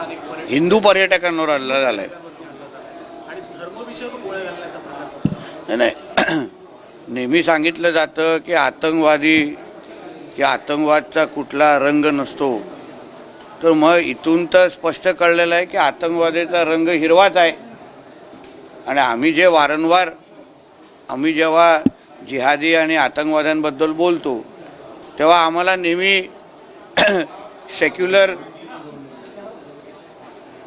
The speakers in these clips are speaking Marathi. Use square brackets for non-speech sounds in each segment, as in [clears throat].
हिंदू पर्यटकांवर हल्ला चालू आहे. नाही नाही. [clears throat] नेहमी सांगितलं जातं की आतंकवादी की आतंकवादचा कुठला रंग नसतो. तर मग इथून तर स्पष्ट कळलेलं आहे की आतंकवादाचा रंग हिरवाच आहे. आणि आम्ही जे वारंवार आम्ही जेव्हा जिहादी आणि आतंकवाद्यांबद्दल बोलतो तेव्हा आम्हाला नेहमी [clears throat] सेक्युलर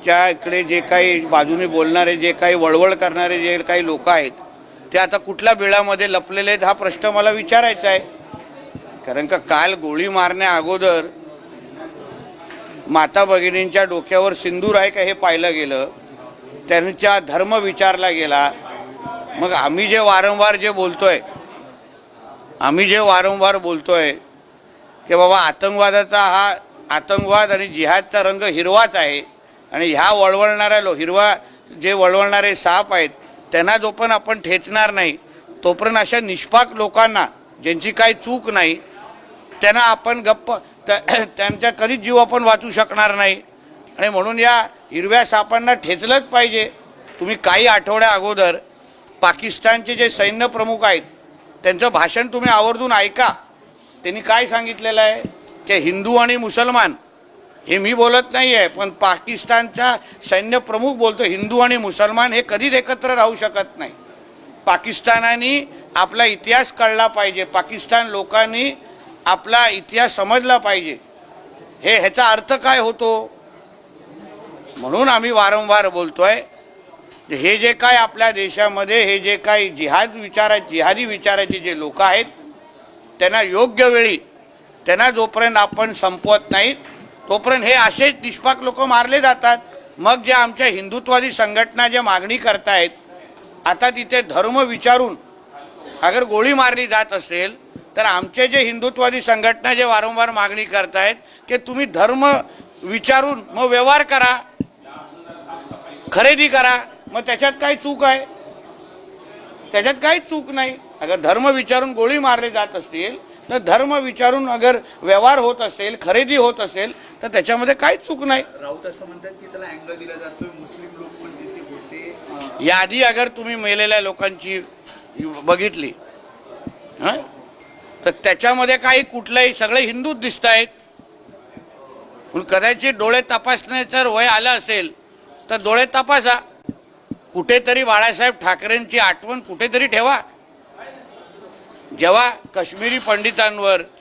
च्या इकडे जे काही बाजूने बोलणारे जे काही वळवळ करणारे जे काही लोक आहेत ते आता कुठल्या बिळामध्ये लपलेले आहेत हा प्रश्न मला विचारायचा आहे. कारण का काल गोळी मारण्या अगोदर माता भगिनींच्या डोक्यावर सिंदूर आहे का हे पाहिलं गेलं त्यांचा धर्म विचारला गेला. मग आम्ही जे वारंवार जे बोलतोय आम्ही जे वारंवार बोलतोय की बाबा आतंकवादाचा हा आतंकवाद आणि जिहादचा रंग हिरवाच आहे आणि ह्या वळवळणाऱ्या लो हिरवा जे वळवळणारे साप आहेत त्यांना जोपर्यंत आपण ठेचणार नाही तोपर्यंत अशा निष्पाक लोकांना ज्यांची काही चूक नाही त्यांना आपण गप्प त्या- [clears throat] त्यांच्या कधीच जीव आपण वाचू शकणार नाही. आणि म्हणून या हिरव्या सापांना ठेचलंच पाहिजे. तुम्ही काही आठवड्या अगोदर पाकिस्तानचे जे सैन्य प्रमुख आहेत त्यांचं भाषण तुम्ही आवर्जून ऐका. त्यांनी काय सांगितलेलं आहे? की हिंदू आणि मुसलमान हे मी बोलत नाही आहे पण पाकिस्तानचा सैन्य प्रमुख बोलतो हिंदू आणि मुसलमान हे कधीच एकत्र राहू शकत नाही. पाकिस्तानाने आपला इतिहास कळला पाहिजे पाकिस्तान लोकांनी आपला इतिहास समजला पाहिजे. हे ह्याचा अर्थ काय होतो? म्हणून आम्ही वारंवार बोलतोय हे जे काय आपल्या देशामध्ये हे जे काही जिहाद विचारा जिहादी विचाराचे जे लोक आहेत त्यांना योग्य वेळी त्यांना जोपर्यंत आपण संपवत नाहीत तोपर्यंत हे असेच निष्पाक लोक मारले जातात. मग जे आमच्या हिंदुत्वादी संघटना ज्या मागणी करतायत आता तिथे धर्म विचारून अगर गोळी मारली जात असेल तर आमचे जे हिंदुत्वादी संघटना जे वारंवार मागणी करतायत की तुम्ही धर्म विचारून मग व्यवहार करा खरेदी करा मग त्याच्यात काय चूक आहे. त्याच्यात काहीच चूक नाही. अगर धर्म विचारून गोळी मारले जात असतील तर धर्म विचारून अगर व्यवहार होत असेल खरेदी होत असेल तर त्याच्यामध्ये काहीच चूक नाही. राऊत असं म्हणतात की त्याला अँगल दिला जातोय मुस्लिम लोक पण तिथे होते अं, यादी अगर तुम्ही मेलेल्या लोकांची बघितली हं? तर त्याच्यामध्ये काही कुठल्याही सगळे हिंदूच दिसत आहेत. म्हणून कदाचित डोळे तपासण्याचं वय आलं असेल तर डोळे तपासा. कुठेतरी बाळासाहेब ठाकरेंची आठवण कुठेतरी ठेवा. जेव्हा काश्मीरी पंडितांवर